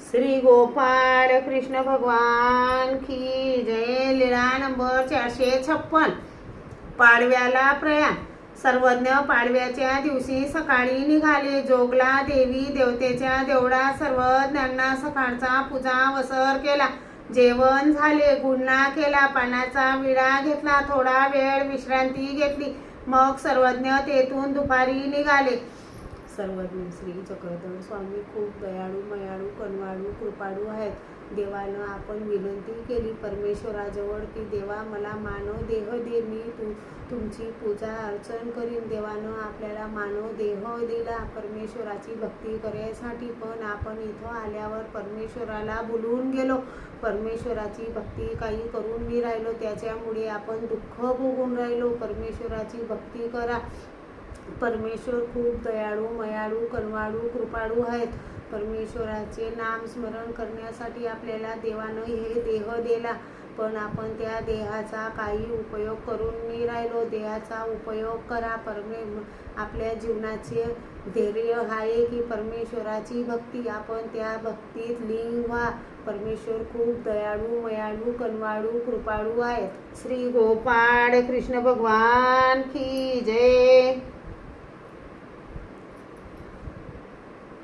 श्री गोपाळ कृष्ण भगवान की जय लीळा नंबर चारशे छप्पन. पाडव्याला प्रयाण. सर्वज्ञ पाडव्याच्या दिवशी सकाळी निघाले. जोगला देवी देवतेच्या देवळा सर्वज्ञांना सकाळचा पूजा वसर केला. जेवण झाले. गुन्हा केला. पानाचा विडा घेतला. थोडा वेळ विश्रांती घेतली. मग सर्वज्ञ तेथून दुपारी निघाले. सर्वज्ञ श्री चक्रधर स्वामी खूप दयाळू मयाळू कनवाळू कृपाळू आहेत. देवानं आपण विनंती केली परमेश्वराजवळ की देवा मला मानव देह दे मी तू तुमची पूजा अर्चन करीन. देवानं आपल्याला मानव देह दिला परमेश्वराची भक्ती करायसाठी पण आपण इथं आल्यावर परमेश्वराला बोलवून गेलो. परमेश्वराची भक्ती काही करून मी राहिलो त्याच्यामुळे आपण दुःख भोगून राहिलो. परमेश्वराची भक्ती करा. परमेश्वर खूप दयाळू मयाळू कनवाळू कृपाळू आहेत. परमेश्वराचे नाम स्मरण करण्यासाठी आपल्याला देवानं हे देह दिला. पण आपण त्या देहाचा काही उपयोग करून नाही राहिलो. देहाचा उपयोग करा. परमे आपल्या जीवनाचे धैर्य आहे की परमेश्वराची भक्ती. आपण त्या भक्तीत लिंग व्हा. परमेश्वर खूप दयाळू मयाळू कनवाळू कृपाळू आहेत. श्री गोपाळ कृष्ण भगवान की जय.